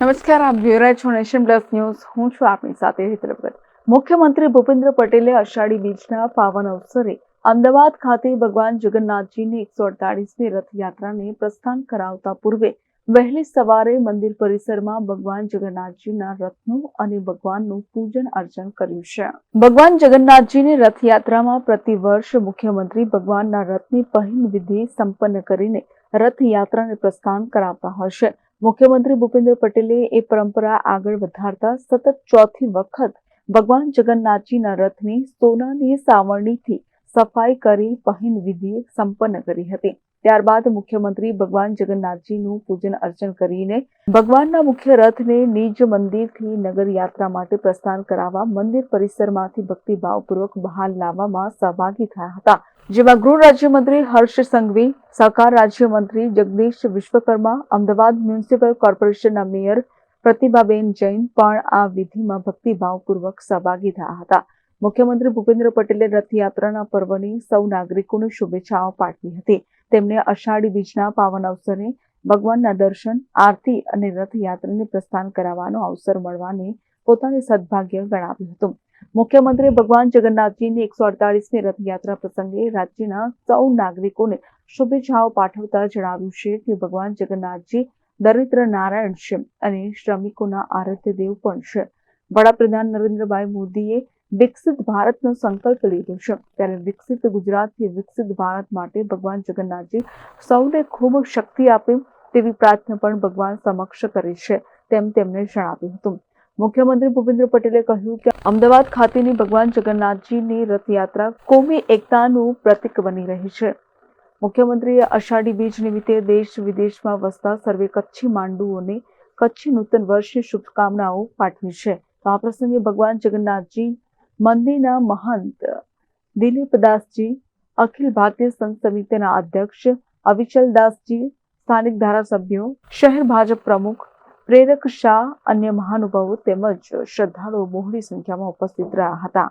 નમસ્કાર, આપ જોઈ છો નેશન પ્લસ ન્યૂઝ. હું છું આપની સાથે હેતલ મુખ્યમંત્રી ભૂપેન્દ્ર પટેલે અષાઢી બીજના પાવન અવસરે અમદાવાદ ખાતે ભગવાન જગન્નાથજીની એકસો અડતાળીસમી રથયાત્રાને પ્રસ્થાન કરાવતા પૂર્વે વહેલી સવારે મંદિર પરિસરમાં ભગવાન જગન્નાથજીના રથનું અને ભગવાનનું પૂજન અર્ચન કર્યું છે. ભગવાન જગન્નાથજીની રથયાત્રામાં પ્રતિવર્ષ મુખ્યમંત્રી ભગવાનના રથની પહિન વિધિ સંપન્ન કરીને રથયાત્રાને પ્રસ્થાન કરાવતા છે. મુખ્યમંત્રી ભૂપેન્દ્ર પટેલે એ પરંપરા આગળ વધારતા સતત ચોથી વખત ભગવાન જગન્નાથજીના રથની સોનાની સાવરણીથી સફાઈ કરી પહિન વિધિ સંપન્ન કરી હતી. ત્યારબાદ મુખ્યમંત્રી ભગવાન જગન્નાથજીનું પૂજન અર્ચન કરીને ભગવાનના મુખ્ય રથને નિજ મંદિરથી નગર યાત્રા માટે પ્રસ્થાન કરાવવા મંદિર પરિસરમાંથી ભક્તિભાવપૂર્વક બહાર લાવવામાં સહભાગી થયા હતા. જેમાં ગૃહ રાજ્યમંત્રી હર્ષ સંઘવી, સહકાર રાજ્યમંત્રી જગદીશ વિશ્વકર્મા, અમદાવાદ મ્યુનિસિપલ કોર્પોરેશનના મેયર પ્રતિભાબેન જૈન પણ આ વિધિમાં ભક્તિભાવપૂર્વક સહભાગી થયા હતા. મુખ્યમંત્રી ભૂપેન્દ્ર પટેલે રથયાત્રાના પર્વની સૌ નાગરિકોને શુભેચ્છાઓ પાઠવી હતી. તેમણે અષાઢી બીજના પાવન અવસરે ભગવાનના દર્શન, આરતી અને રથયાત્રાને પ્રસ્થાન કરાવવાનો અવસર મળવાને પોતાને સદભાગ્ય ગણાવ્યું હતું. મુખ્યમંત્રી ભગવાન જગન્નાથજીની એકસો અડતાલીસમી રથયાત્રા પ્રસંગે રાજ્યના સૌ નાગરિકોને શુભેચ્છાઓ પાઠવતા જણાવ્યું છે કે ભગવાન જગન્નાથજી દરિદ્ર નારાયણ છે અને શ્રમિકોના આરાધ્ય દેવ પણ છે. વડાપ્રધાન નરેન્દ્રભાઈ મોદીએ વિકસિત ભારતનો સંકલ્પ લીધો છે. ત્યારે વિકસિત ગુજરાતથી વિકસિત ભારત માટે ભગવાન જગન્નાથજી સૌને ખૂબ શક્તિ આપે તેવી પ્રાર્થના પણ ભગવાન સમક્ષ કરી છે તેમ તેમણે જણાવ્યું હતું. મુખ્યમંત્રી ભૂપેન્દ્ર પટેલે કહ્યું કે અમદાવાદ ખાતેની ભગવાન જગન્નાથજીની રથયાત્રા કોમી એકતાનું પ્રતીક બની રહી છે. મુખ્યમંત્રીએ અષાઢી બીજ નિમિત્તે દેશ વિદેશમાં વસતા સર્વે કચ્છી માંડુઓને કચ્છી નૂતન વર્ષની શુભકામનાઓ પાઠવી છે. તો આ પ્રસંગે ભગવાન જગન્નાથજી મંદિરના મહંત દિલીપદાસજી, અખિલ ભારતીય સંત સમિતિના અધ્યક્ષ અવિચલદાસજી, સ્થાનિક ધારાસભ્યો, શહેર ભાજપ પ્રમુખ, પ્રેરક શાહ, અન્ય મહાનુભાવો તેમજ શ્રદ્ધાળુઓ મોહરી સંખ્યામાં ઉપસ્થિત રહ્યા હતા.